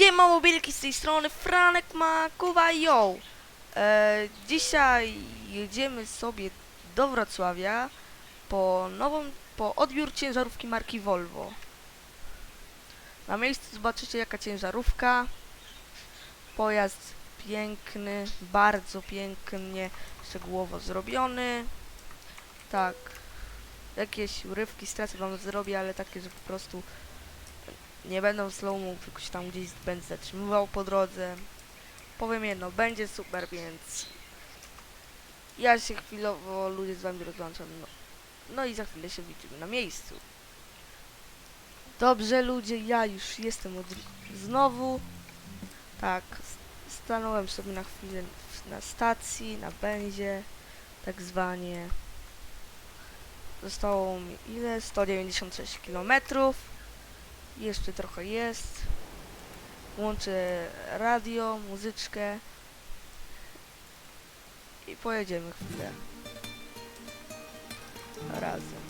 siema mobilki z tej strony Franek Makowa Yo! E, dzisiaj jedziemy sobie do Wrocławia po nową, po odbiór ciężarówki marki Volvo. Na miejscu zobaczycie jaka ciężarówka. Pojazd piękny, bardzo pięknie, szczegółowo zrobiony. Tak, jakieś urywki stracę wam zrobię, ale takie, że po prostu nie będą slow tylko się tam gdzieś będę zatrzymywał po drodze. Powiem jedno, będzie super, więc ja się chwilowo ludzie z wami rozłączam. No, no i za chwilę się widzimy na miejscu. Dobrze ludzie, ja już jestem od... znowu. Tak, stanąłem sobie na chwilę na stacji, na benzie, tak zwanie. Zostało mi ile? 196 kilometrów. Jeszcze trochę jest. Łączę radio, muzyczkę. I pojedziemy chwilę. Razem.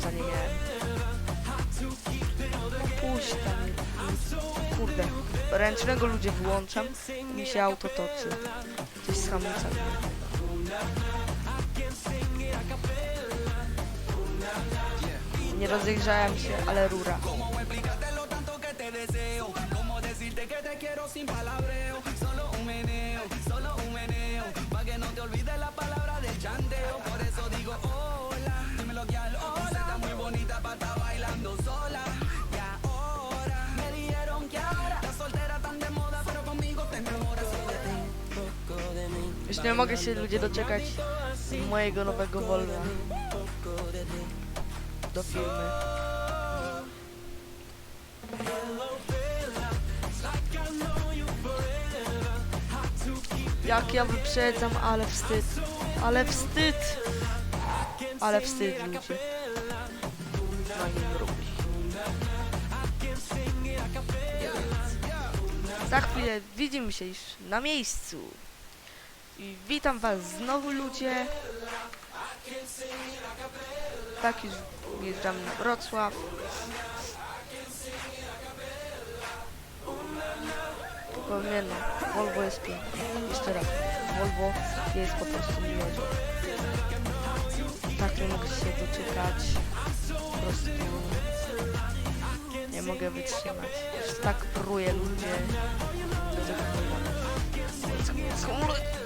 Co nie. Puść. Kurde. Ręcznego ludzie wyłączam mi się auto toczy. Coś z hamulcami. Nie rozejrzałem się, ale rura. Już nie mogę się ludzie doczekać mojego nowego Volvo do firmy. Jak ja wyprzedzam, ale wstyd. Ale wstyd. Ale wstyd ludzie. Za chwilę widzimy się już na miejscu. Witam was znowu ludzie. Tak już wjeżdżamy na Wrocław. Tylko nie no, Volvo jest piękne. Jeszcze raz, Volvo jest po prostu miłe. Tak nie mogę się doczekać. Po prostu nie mogę wytrzymać. Już tak pruje ludzie. Hamuluj!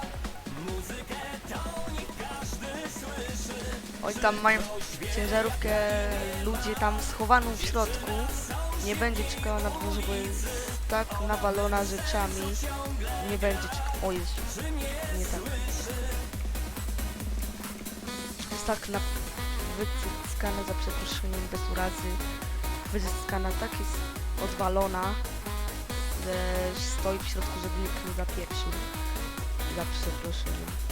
Oni tam mają ciężarówkę, ludzie tam schowaną w środku. Nie będzie czekała na dworze, bo jest tak nawalona rzeczami. Nie będzie czekała. O Jezu, nie tak. Jest tak na wycyckana za przeproszeniem bez urazy. Wycyckana tak jest odwalona, że stoi w środku, żeby nikt nie zapieprzył. Za przeproszeniem.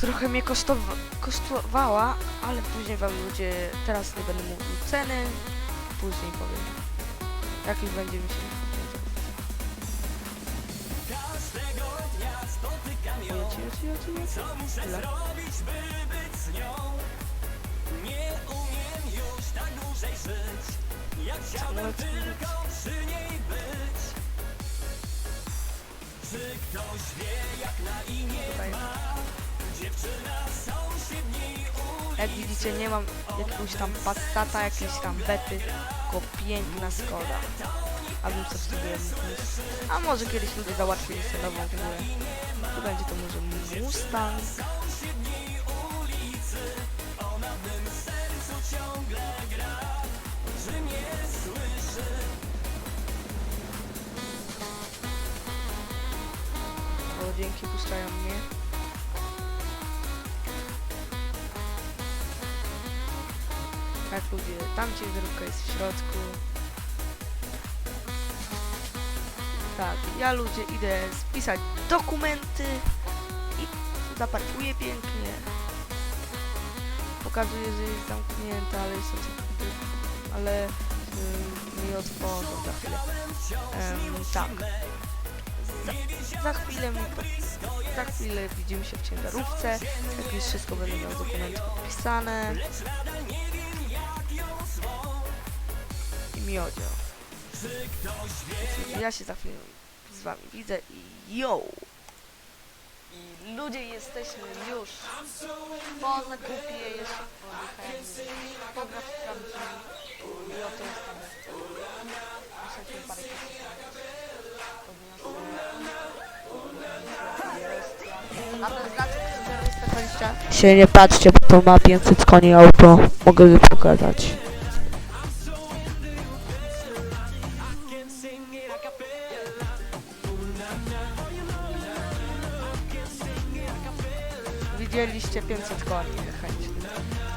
Trochę mnie kosztowa kosztowała, ale później wam ludzie, teraz nie będę mówił ceny, później powiem, jak już będziemy się cicho, cicho, cicho. Tyle. Nawet Tutaj. Jak widzicie nie mam jakiegoś tam Passata, jakiejś tam bety, tylko piękna Skoda. A bym coś sobie A może kiedyś ludzie załatwili sobie nową ogóle. Tu będzie to może Mustang. Dzięki, puszczają mnie. Ludzie, tam ciężarówka jest w środku. Tak, ja ludzie idę spisać dokumenty i zaparkuję pięknie. Pokazuję, że jest zamknięta, ale jest ale y, nie otworzą za chwilę. Em, tak. Za, za chwilę mi za chwilę widzimy się w ciężarówce. Jak już wszystko będę miał dokumenty podpisane. Ja się za chwilę z wami widzę i yo! I ludzie jesteśmy już. Po zakupie jeszcze po grafikami i oto jest tam Muszę parę A ten znaczek 420 się nie patrzcie, bo to ma 500 koni auto. Mogę pokazać Widzieliście 500 koni chętnie.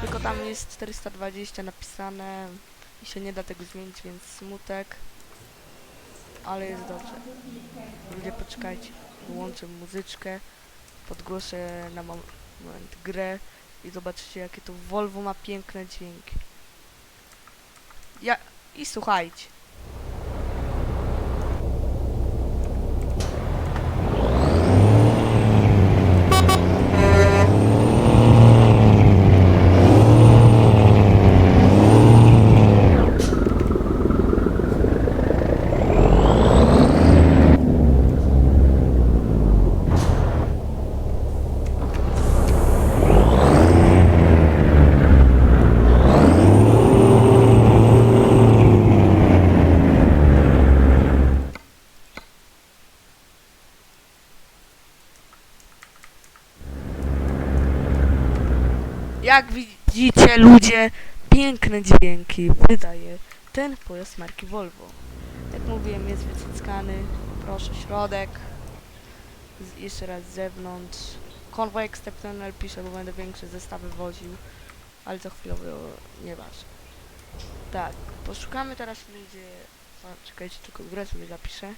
Tylko tam jest 420 napisane i się nie da tego zmienić, więc smutek. Ale jest dobrze. Ludzie poczekajcie. Wyłączę muzyczkę. Podgłoszę na mom- moment grę i zobaczycie jakie to Volvo ma piękne dźwięki. Ja i słuchajcie. Jak widzicie ludzie, piękne dźwięki wydaje ten pojazd marki Volvo. Jak mówiłem, jest wyciskany. Proszę, środek. Z, jeszcze raz z zewnątrz. Konwoj exceptional pisze, bo będę większe zestawy woził. Ale to chwilowo nieważne. Tak, poszukamy teraz ludzie... A, czekajcie, tylko grę sobie zapiszę.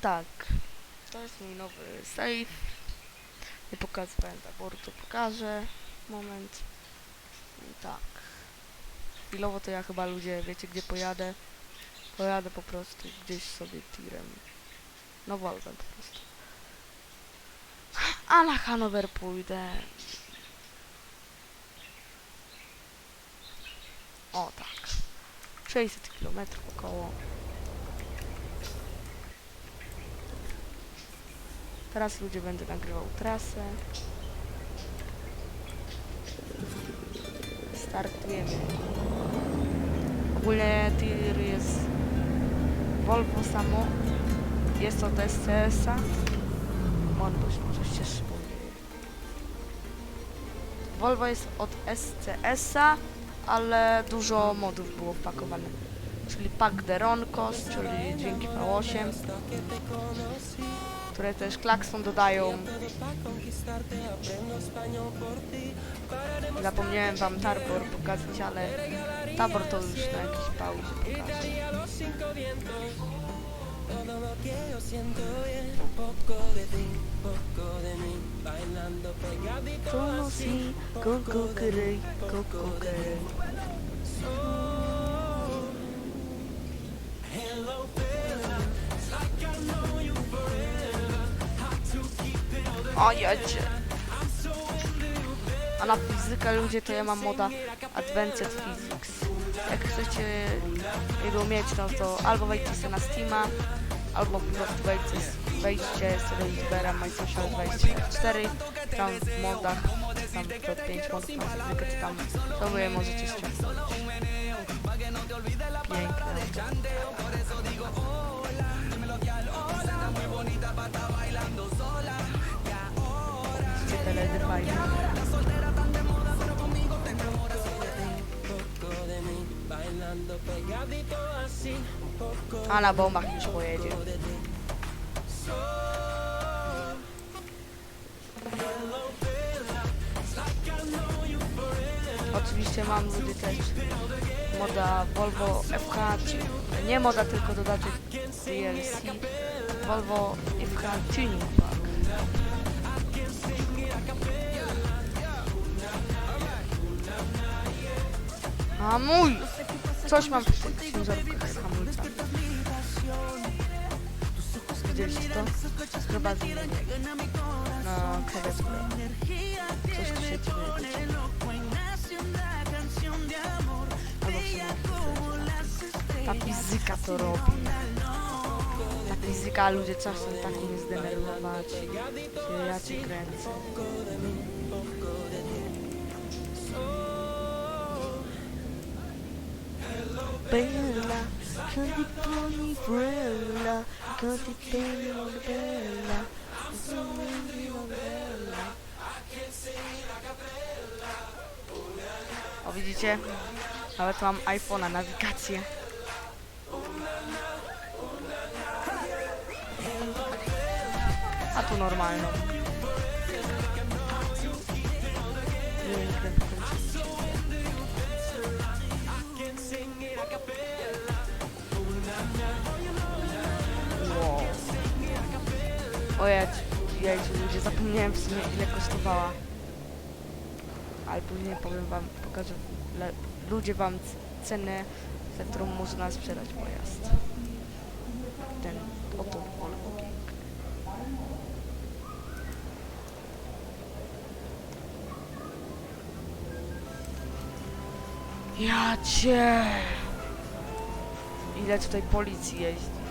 Tak, to jest mój nowy save. Nie pokazywałem taboru, to pokażę. Moment. Tak. Chwilowo to ja chyba ludzie, wiecie gdzie pojadę? Pojadę po prostu gdzieś sobie tirem. No Volvem po prostu. A na Hanower pójdę. O tak. 600 km około. Teraz ludzie będę nagrywał trasę. Startujemy. Ogólnie tir jest Volvo samo. Jest od SCS-a. On boś może się szybuje. Volvo jest od SCS-a, ale dużo modów było wpakowane. Czyli Pack de Roncos, czyli dźwięki V8 które też klakson dodają. Zapomniałem wam Tarbor pokazać, ale Tabor to już na jakiś pauzie pokażę. O jedzie. A na fizykę ludzie to ja mam moda Advanced Physics. Jak chcecie jego mieć, no to albo wejdźcie sobie na Steama, albo po prostu wejdźcie, wejdźcie sobie do youtubera MySocial24, tam w modach, tam to 5 modów na fizykę, czy tam sobie możecie ściągnąć. Piękne. A na bombach już pojedzie. Oczywiście mam ludzie też moda Volvo FH, nie moda, tylko dodatek DLC Volvo FH Tuning Pack. A mój! Coś mam w tych ciężarówkach z hamulca. Widzieliście to? Chyba z na karetkę. Coś tu się dzieje. Albo ta fizyka to robi. Ta fizyka, ludzie czasem tak mnie zdenerwować. Ja cię kręcę. Bella, candy pony Bella, candy pony Bella. O widzicie? Nawet mam iPhone'a, nawigację. A tu normalną. Ojej, jejcie ludzie, zapomniałem w sumie ile kosztowała. Ale później powiem wam, pokażę le, ludzie wam cenę, za którą można sprzedać pojazd. Ten oto Volvo piękny. Ja cię! Ile tutaj policji jeździ?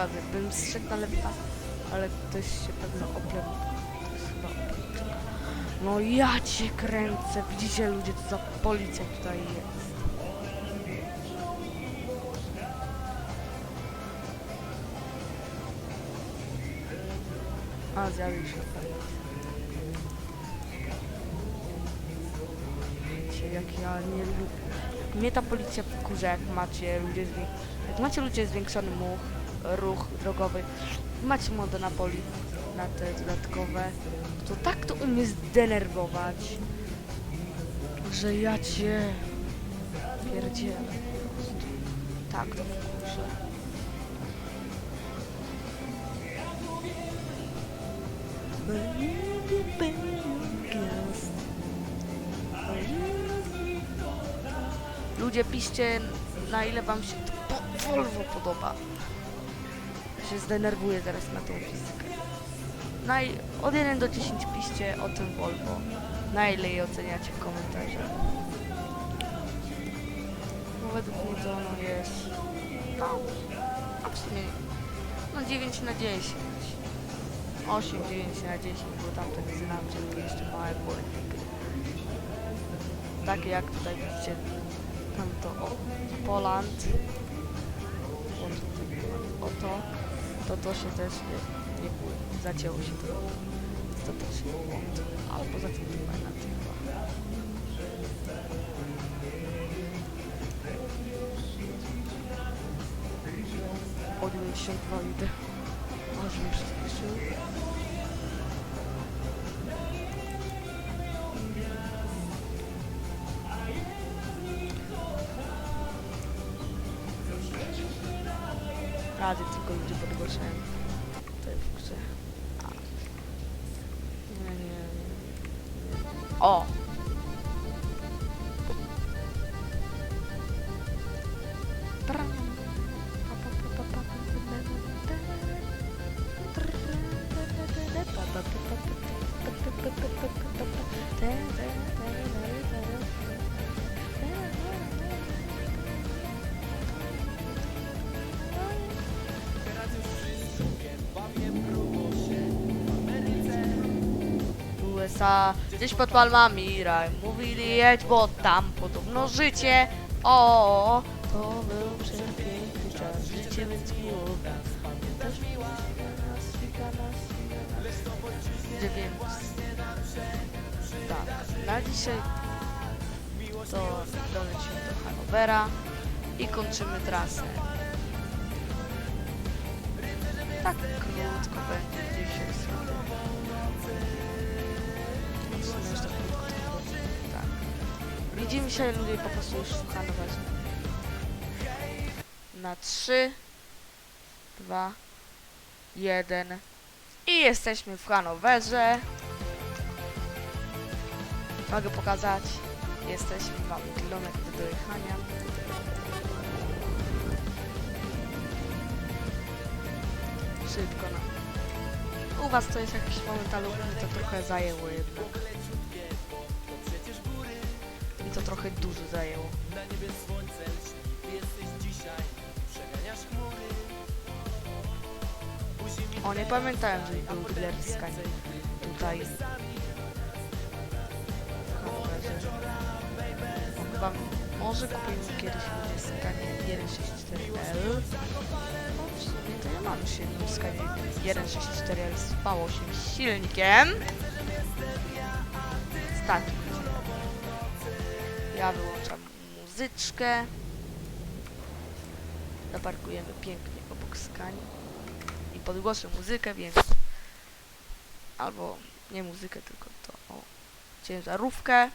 Chyba bym strzegł na lewy pas, ale ktoś się pewno oplew. No ja cię kręcę. Widzicie ludzie, co za policja tutaj jest. A, zjawił się policja. Jak ja nie lubię. Mnie ta policja wkurza, jak macie ludzie zwię... Jak macie ludzie zwiększony much, ruch drogowy, macie modę na poli, na te dodatkowe, to tak to umie zdenerwować, że ja cię pierdzielę. Tak to wkurza. Ludzie piszcie na ile wam się to Volvo podoba. Się zdenerwuję zaraz na tą fizykę. Naj... Od 1 do 10 piszcie o tym Volvo. Na ile je oceniacie w komentarzach. No według mnie to ono jest... No, a w sumie... No 9 na 10. 8, 9 na 10, bo tamten synapczek jeszcze małe błędy. Takie jak tutaj widzicie, tam to o, Poland, Włączę to, to, się też nie, nie było, zacięło się to, Więc to też nie błąd, ale poza tym to fajna typa. O 92 idę, aż mi przyspieszył. Rady tylko ludzie podgłaszają. Tutaj w grze. O! Lesa, gdzieś pod palmami raj. Mówili jedź, bo tam podobno życie. O, to był przepiękny czas, życie więc było. Też miła nas, wika nas, Gdzie więc... Tak, na dzisiaj to dolecimy do Hanowera i kończymy trasę. Tak krótko będzie dzisiaj sobie. Widzimy się ludzie po prostu już. Na 3, 2, 1 i jesteśmy w Hanowerze. Mogę pokazać. Jesteśmy, mamy kilometr do dojechania. Szybko no. U was to jest jakiś moment, ale u mnie to trochę zajęło jednak. I to trochę dużo zajęło. O, nie pamiętałem, że był Sky tutaj. O, Chyba może kupimy kiedyś ludzie Scania 164L. No w sumie to ja mam już jedną Scania 164L z V8 silnikiem. Stać. Ja wyłączam muzyczkę. Zaparkujemy pięknie obok Scanii. I podgłoszę muzykę, więc... Albo nie muzykę, tylko to... O, ciężarówkę.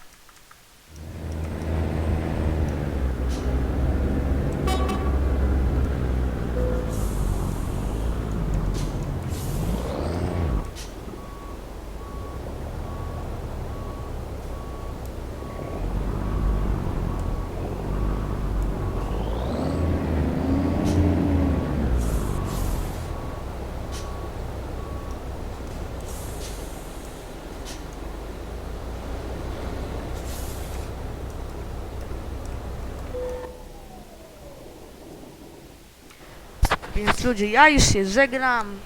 Więc ludzie, ja już się żegnam.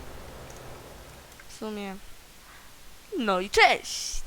W sumie. No i cześć!